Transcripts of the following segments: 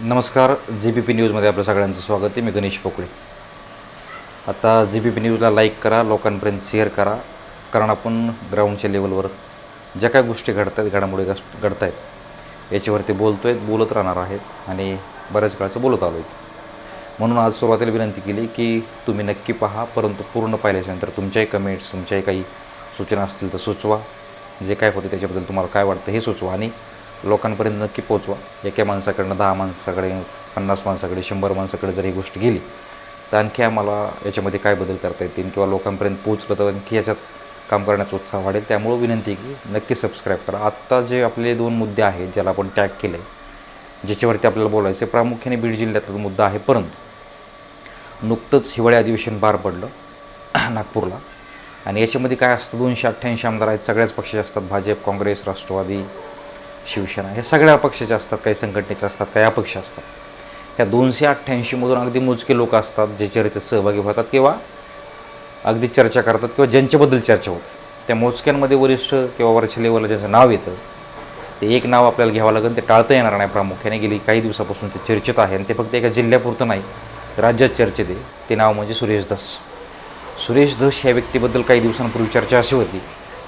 नमस्कार जी P P न्यूजमध्ये आपलं सगळ्यांचं स्वागत आहे. मी गणेश पोकळे. आता जी पी पी न्यूजला लाईक करा लोकांपर्यंत शेअर करा कारण आपण ग्राउंडच्या लेवलवर ज्या काय गोष्टी घडत आहेत घडामोडी घडत आहेत याच्यावरती बोलतो आहेत बोलत राहणार आहेत आणि बऱ्याच काळचं बोलत आलो आहेत म्हणून आज सुरुवातीला विनंती केली की तुम्ही नक्की पहा परंतु पूर्ण पाहिल्याच्यानंतर तुमच्याही कमेंट्स तुमच्याही काही सूचना असतील तर सुचवा. जे काय होते त्याच्याबद्दल तुम्हाला काय वाटतं हे सुचवा. आणि लोकांपर्यंत नक्की पोचवा एका माणसाकडनं दहा माणसाकडे पन्नास माणसाकडे शंभर माणसाकडे जर ही गोष्ट गेली तर आणखी आम्हाला याच्यामध्ये काय बदल करता येतील किंवा लोकांपर्यंत पोचलं तर आणखी याच्यात काम करण्याचा उत्साह वाढेल. त्यामुळं विनंती की नक्की सबस्क्राईब करा. आत्ता जे आपले दोन मुद्दे आहेत ज्याला आपण टॅग केले ज्याच्यावरती आपल्याला बोलायचं प्रामुख्याने बीड जिल्ह्यातला मुद्दा आहे परंतु नुकतंच हिवाळी अधिवेशन पार पडलं नागपूरला. आणि याच्यामध्ये काय असतं दोनशे अठ्ठ्याऐंशी आमदार आहेत सगळ्याच पक्षाचे असतात भाजप काँग्रेस राष्ट्रवादी शिवसेना. हे सगळ्या पक्षाचे असतात काही संघटनेचे असतात काही अपक्ष असतात. ह्या दोनशे अठ्ठ्याऐंशीमधून अगदी मोजके लोक असतात जे चर्चेत सहभागी होतात किंवा अगदी चर्चा करतात किंवा ज्यांच्याबद्दल चर्चा होते. त्या मोजक्यांमध्ये वरिष्ठ किंवा वरच्या लेवलला ज्यांचं नाव येतं ते एक नाव आपल्याला घ्यावं लागेल ते टाळता येणार नाही प्रामुख्याने. गेली काही दिवसापासून ते चर्चेत आहे आणि ते फक्त एका जिल्ह्यापुरतं नाही राज्यात चर्चेत आहे. ते नाव म्हणजे सुरेश धस. सुरेश धस ह्या व्यक्तीबद्दल काही दिवसांपूर्वी चर्चा अशी होती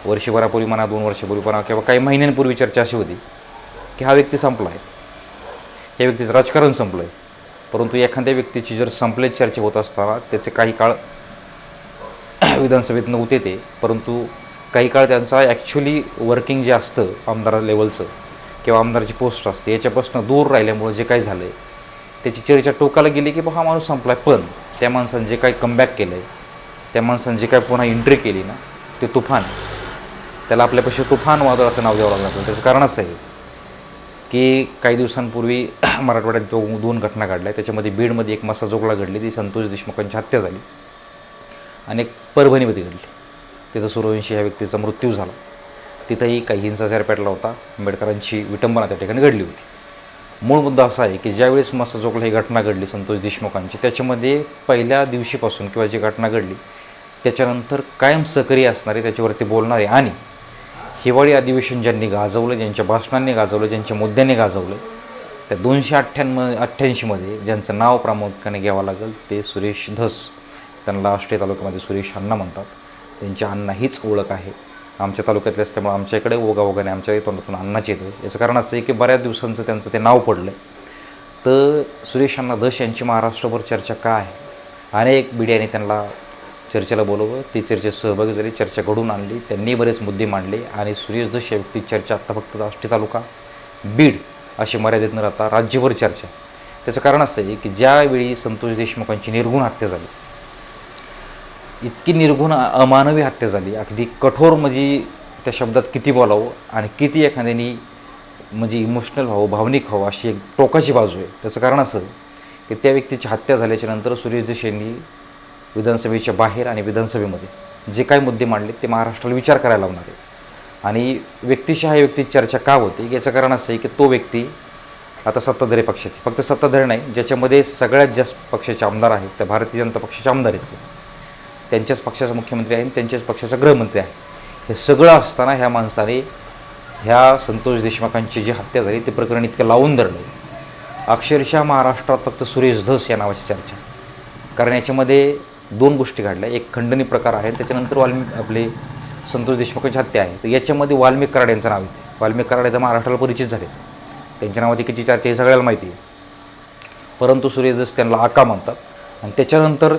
वर्षभरापूर्वी म्हणा दोन वर्षापूर्वी म्हणा किंवा काही महिन्यांपूर्वी चर्चा अशी होती की हा व्यक्ती संपला आहे या व्यक्तीचं राजकारण संपलं आहे परंतु एखाद्या व्यक्तीची जर संपलेच चर्चा होत असताना त्याचे काही काळ विधानसभेत नव्हते ते परंतु काही काळ त्यांचा ॲक्च्युली वर्किंग जे असतं आमदार लेवलचं किंवा आमदारची पोस्ट असते याच्यापासून दूर राहिल्यामुळं जे काही झालं आहे त्याची चर्चा टोकाला गेली की बा हा माणूस संपला आहे पण त्या माणसानं जे काही कमबॅक केलं आहे त्या माणसानं जे काही पुन्हा एंट्री केली ना ते तुफान त्याला आपल्यापाशी तुफान वादळ असं नाव द्यावं लागलं त्याचं कारण असं आहे की काही दिवसांपूर्वी मराठवाड्यात दो दोन घटना घडल्या. त्याच्यामध्ये बीडमध्ये एक मसा जोगला घडली. ती संतोष देशमुखांची हत्या झाली. आणि एक परभणीमध्ये घडली. तिथं सूर्यवंशी ह्या व्यक्तीचा मृत्यू झाला. तिथंही काही हिंसाचार पेटला होता. आंबेडकरांची विटंबना त्या ठिकाणी घडली होती. मूळ मुद्दा असा आहे की ज्यावेळेस मसा जोगला ही घटना घडली संतोष देशमुखांची त्याच्यामध्ये पहिल्या दिवशीपासून किंवा जी घटना घडली त्याच्यानंतर कायम सक्रिय असणारे त्याच्यावरती बोलणारे आणि हिवाळी अधिवेशन ज्यांनी गाजवलं ज्यांच्या भाषणांनी गाजवलं ज्यांच्या मुद्द्यांनी गाजवलं त्या दोनशे अठ्ठ्याण्णव अठ्ठ्याऐंशीमध्ये ज्यांचं नाव प्रामुख्याने घ्यावं लागेल ते सुरेश धस. त्यांना आष्टे तालुक्यामध्ये सुरेश अण्णा म्हणतात. त्यांच्या अण्णा हीच ओळख आहे. आमच्या तालुक्यातले असल्यामुळे आमच्या इकडे आमच्या तोंडातून अण्णाचे येतं याचं कारण असं आहे की बऱ्याच दिवसांचं त्यांचं ते नाव पडलं आहे तर सुरेश अण्णा धस यांची महाराष्ट्रभर चर्चा का आहे अनेक मीडियाने त्यांना चर्चेला बोलवलं. ती चर्चेत सहभागी झाली चर्चा घडून आणली. त्यांनी बरेच मुद्दे मांडले आणि सुरेश जशी व्यक्ती चर्चा आत्ता फक्त आष्टी तालुका बीड अशी मर्यादित न राहता राज्यभर चर्चा. त्याचं कारण असं आहे की ज्यावेळी संतोष देशमुखांची निर्गुण हत्या झाली इतकी निर्गुण अमानवी हत्या झाली अगदी कठोर म्हणजे त्या शब्दात किती बोलावं आणि किती एखाद्याने म्हणजे इमोशनल व्हावं भावनिक व्हावं अशी एक टोकाची बाजू आहे. त्याचं कारण असं की त्या व्यक्तीची हत्या झाल्याच्यानंतर सुरेश देश यांनी विधानसभेच्या बाहेर आणि विधानसभेमध्ये जे काही मुद्दे मांडले ते महाराष्ट्राला विचार करायला लावणार आहेत. आणि व्यक्तिशः या व्यक्तीची चर्चा का होते याचं कारण असं आहे की तो व्यक्ती आता सत्ताधारी पक्षात फक्त सत्ताधारी नाही ज्याच्यामध्ये सगळ्यात जास्त पक्षाचे आमदार आहेत त्या भारतीय जनता पक्षाचे आमदार आहेत. त्यांच्याच पक्षाचा मुख्यमंत्री आहे आणि त्यांच्याच पक्षाचा गृहमंत्री आहे. हे सगळं असताना ह्या माणसाने ह्या संतोष देशमुखांची जी हत्या झाली ते प्रकरण इतकं लावून धरलं. अक्षरशः महाराष्ट्रात फक्त सुरेश धस या नावाची चर्चा. कारण याच्यामध्ये दोन गोष्टी घडल्या. एक खंडणी प्रकार आहे त्याच्यानंतर वाल्मिक आपले संतोष देशमुखांची हत्या आहे. तर याच्यामध्ये वाल्मिक कराड यांचं नाव येते. वाल्मिक कराड हे तर महाराष्ट्राला परिचित झाले त्यांच्या नावाची किती चर्चा हे सगळ्याला माहिती आहे. परंतु सूर्यदस त्यांना आका म्हणतात आणि त्याच्यानंतर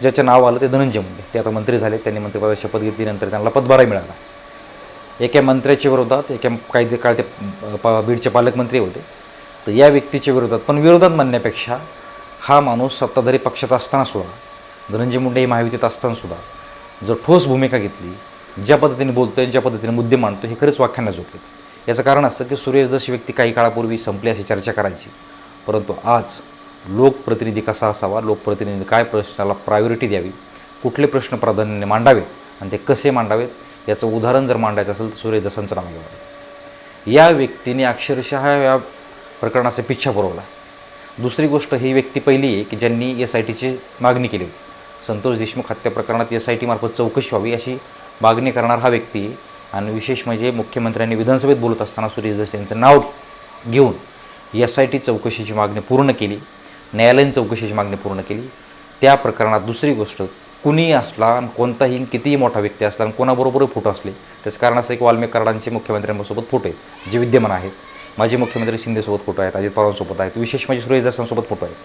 ज्याचं नाव आलं ते धनंजय मुंडे. ते आता मंत्री झाले त्यांनी मंत्रिपदाची शपथ घेतल्यानंतर त्यांना पदभारही मिळाला. एका मंत्र्याच्या विरोधात एका काही काळ ते प- बीडचे पालकमंत्री होते. तर या व्यक्तीच्या विरोधात पण विरोधात म्हणण्यापेक्षा हा माणूस सत्ताधारी पक्षात असताना सुद्धा धनंजय मुंडे हे महायुतीत असतानासुद्धा जर ठोस भूमिका घेतली ज्या पद्धतीने बोलतोय ज्या पद्धतीने मुद्दे मांडतो हे खरंच व्याख्यानं आहेत याचं कारण असतं की सुरेश जशी व्यक्ती काही काळापूर्वी संपली अशी चर्चा करायची परंतु आज लोकप्रतिनिधी कसा असावा लोकप्रतिनिधी काय प्रश्नाला प्रायोरिटी द्यावी कुठले प्रश्न प्राधान्याने मांडावेत आणि ते कसे मांडावेत याचं उदाहरण जर मांडायचं असेल तर सूर्य दसांचं नाव घ्यावं या व्यक्तीने अक्षरशः या प्रकरणाचा पिच्छा पुरवला. दुसरी गोष्ट ही व्यक्ती पहिली आहे की ज्यांनी एस आय टीची मागणी केली होती. संतोष देशमुख हत्या प्रकरणात एस आय टी मार्फत चौकशी व्हावी अशी मागणी करणार हा व्यक्ती. आणि विशेष म्हणजे मुख्यमंत्र्यांनी विधानसभेत बोलत असताना सुरेश दस यांचं नाव घेऊन एस आय टी चौकशीची मागणी पूर्ण केली. न्यायालयीन चौकशीची मागणी पूर्ण केली. त्या प्रकरणात दुसरी गोष्ट कुणीही असला आणि कोणताही कितीही मोठा व्यक्ती असला आणि कोणाबरोबरही फोटो असले त्याचं कारण असं की वाल्मिक कराडांचे मुख्यमंत्र्यांसोबत फोटो आहेत जे विद्यमान आहेत. माजी मुख्यमंत्री शिंदेसोबत फोटो आहेत अजित पवारांसोबत आहेत विशेष म्हणजे सुरेश दासांसोबत फोटो आहेत.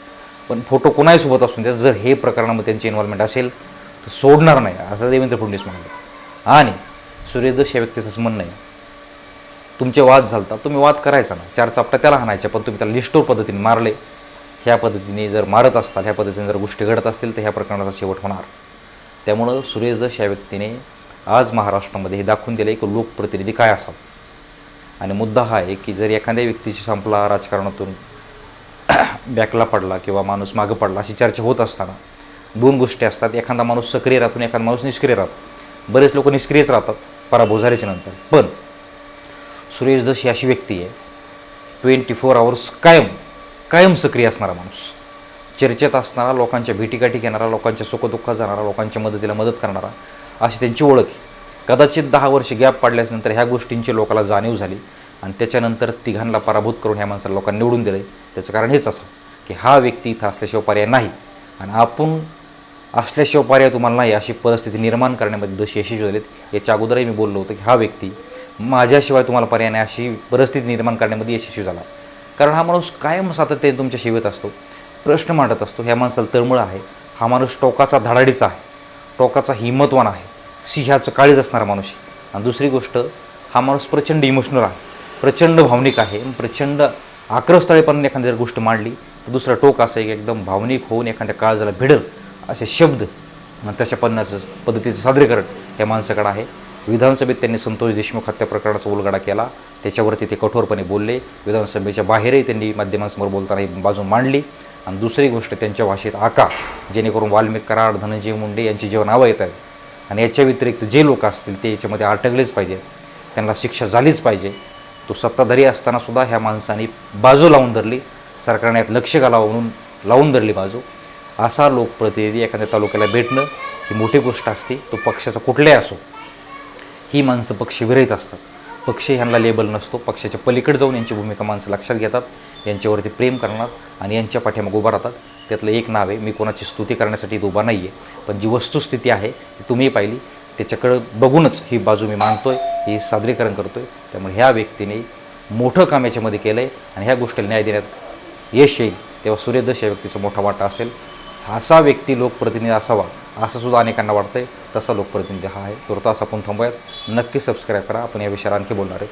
पण फोटो कोणाही सोबत असून द्या जर हे प्रकरणामध्ये त्यांची इन्व्हॉल्वमेंट असेल तर सोडणार नाही. असं देवेंद्र फडणवीस म्हणाले. आणि सूर्यदश या व्यक्तीचं असं म्हणणं आहे तुमचे वाद झालता तुम्ही वाद करायचा ना. चार चापटा त्याला हाणायच्या पण तुम्ही त्याला लिस्टोर पद्धतीने मारले. ह्या पद्धतीने जर मारत असताल ह्या पद्धतीने जर गोष्टी घडत असतील तर ह्या प्रकरणाचा शेवट होणार. त्यामुळं सुरेश या व्यक्तीने आज महाराष्ट्रामध्ये हे दाखवून दिलं की लोकप्रतिनिधी काय असावं. आणि मुद्दा हा आहे की जर एखाद्या व्यक्तीची संपला राजकारणातून बॅकला पडला किंवा माणूस मागं पडला अशी चर्चा होत असताना दोन गोष्टी असतात. एखादा माणूस सक्रिय राहतो आणि एखादा माणूस निष्क्रिय राहतो. बरेच लोक निष्क्रियच राहतात पराभव झाल्याच्यानंतर. पण सुरेश दस ही अशी व्यक्ती आहे ट्वेंटी फोर आवर्स कायम कायम सक्रिय असणारा माणूस. चर्चेत असणारा लोकांच्या भेटीगाठी घेणारा लोकांच्या सुखदुःखात जाणारा लोकांच्या मदतीला मदत करणारा अशी त्यांची ओळख आहे. कदाचित दहा वर्ष गॅप पाडल्यानंतर ह्या गोष्टींची लोकांना जाणीव झाली आणि त्याच्यानंतर तिघांना पराभूत करून ह्या माणसाला लोकांनी निवडून दिलं त्याचं कारण हेच असं की हा व्यक्ती इथं असल्याशिवाय पर्याय नाही. आणि आपण असल्याशिवाय पर्याय तुम्हाला नाही अशी परिस्थिती निर्माण करण्यामध्ये जशी यशस्वी झालेत याच्या अगोदरही मी बोललो होतो की हा व्यक्ती माझ्याशिवाय तुम्हाला पर्याय नाही अशी परिस्थिती निर्माण करण्यामध्ये यशस्वी झाला. कारण हा माणूस कायम सातत्याने तुमच्या शिवेत असतो प्रश्न मांडत असतो ह्या माणसाला तळमळ आहे. हा माणूस टोकाचा धडाडीचा आहे टोकाचा हिंमतवान आहे सिंहाचं काळीज असणारा माणूस आणि दुसरी गोष्ट हा माणूस प्रचंड इमोशनल आहे प्रचंड भावनिक आहे प्रचंड आक्रस्थळेपणाने एखादी जर गोष्ट मांडली तर दुसरं टोक असं आहे की एकदम भावनिक होऊन एखाद्या काळजाला भिडल असे शब्द तशा पन्नाचं पद्धतीचं सादरीकरण या माणसाकडं आहे. विधानसभेत त्यांनी संतोष देशमुख हत्या प्रकरणाचा उलगडा केला. त्याच्यावरती ते कठोरपणे बोलले. विधानसभेच्या बाहेरही त्यांनी माध्यमांसमोर बोलताना ही बाजू मांडली. आणि दुसरी गोष्ट त्यांच्या भाषेत आका जेणेकरून वाल्मिक कराड धनंजय मुंडे यांची जेव्हा नावं येत आहेत आणि याच्या व्यतिरिक्त जे लोक असतील ते याच्यामध्ये अटकलेच पाहिजे त्यांना शिक्षा झालीच पाहिजे. तो सत्ताधारी असताना सुद्धा ह्या माणसाने बाजू लावून धरली. सरकारने यात लक्ष घालावं म्हणून लावून धरली बाजू. असा लोकप्रतिनिधी एखाद्या तालुक्याला भेटणं ही मोठी गोष्ट असते. तो पक्षाचा कुठलाही असो ही माणसं पक्षविरहित असतात. पक्ष ह्यांना लेबल नसतो. पक्षाच्या पलीकडे जाऊन यांची भूमिका माणसं लक्षात घेतात यांच्यावरती प्रेम करणार आणि यांच्या पाठीमागे उभा राहतात. त्यातलं एक नाव आहे मी कोणाची स्तुती करण्यासाठी इथं उभा नाही आहे पण जी वस्तुस्थिती आहे ती तुम्ही पाहिली. त्याच्याकडं बघूनच ही बाजू मी मानतो आहे हे सादरीकरण करतो आहे त्यामुळे ह्या व्यक्तीने मोठं काम याच्यामध्ये केलं आहे आणि ह्या गोष्टीला न्याय देण्यात यश येईल. तेव्हा सूर्यदश या व्यक्तीचा मोठा वाटा असेल. असा व्यक्ती लोकप्रतिनिधी असावा असं सुद्धा अनेकांना वाटतंय. तसा लोकप्रतिनिधी हा आहे. तर तो असं आपण थांबूयात. नक्की सबस्क्राईब करा. आपण या विषयावर आणखी बोलणार आहे